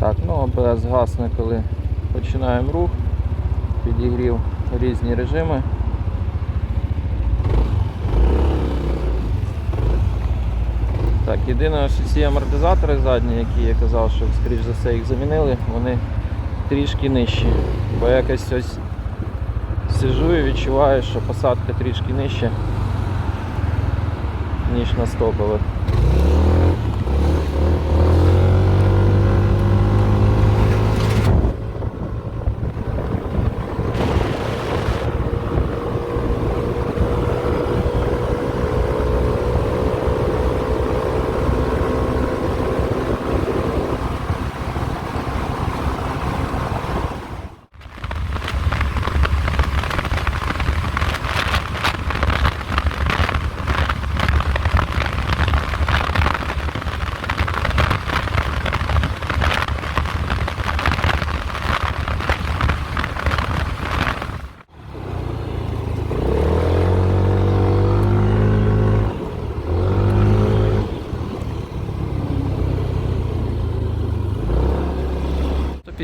Так, ну АБС гасне, коли починаємо рух, підігрів різні режими. Так, єдине, що ці амортизатори задні, які я казав, що скоріш за все їх замінили, вони трішки нижчі. Бо якось ось сижу і відчуваю, що посадка трішки нижче, ніж на стопових. –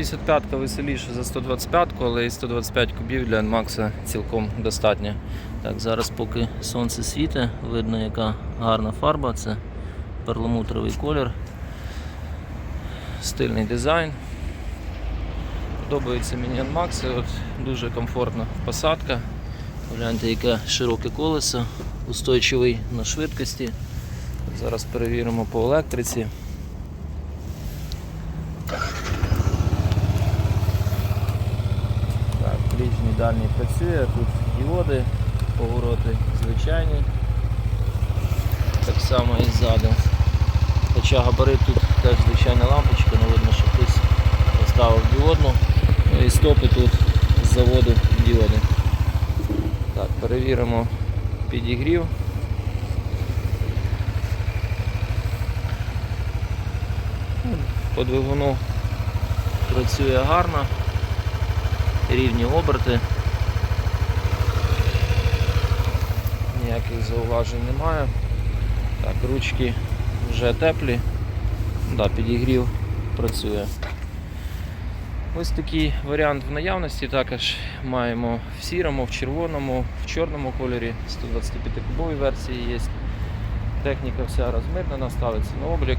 155 веселіше за 125-ку, але і 125 кубів для NMAX цілком достатньо. Так, зараз поки сонце світить, видно яка гарна фарба, це перламутровий колір, стильний дизайн. Подобається мені NMAX, от дуже комфортна посадка. Гляньте, яке широке колесо, устойчивий на швидкості. Зараз перевіримо по електриці. Так, ближній дальній працює, тут діоди, повороти звичайні. Так само і ззаду. Хоча габарит тут теж звичайна лампочка, але видно, що хтось поставив діодну. Ну і стопи тут з заводу діоди. Так, перевіримо підігрів. Ну, По двигуну працює гарно рівні оберти. Ніяких зауважень немає. Так, ручки вже теплі. Да, підігрів працює. Ось такий варіант в наявності. Також маємо в сірому, в червоному, в чорному кольорі 125 кубовій версії є. Техніка вся розмитнена, ставиться на облік.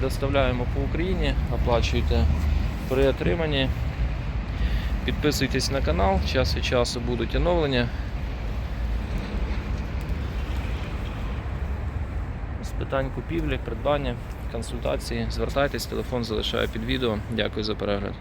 Доставляємо по Україні, оплачуєте при отриманні. Підписуйтесь на канал, час від часу будуть оновлення. З питань купівлі, придбання, консультації, звертайтесь, телефон залишаю під відео. Дякую за перегляд.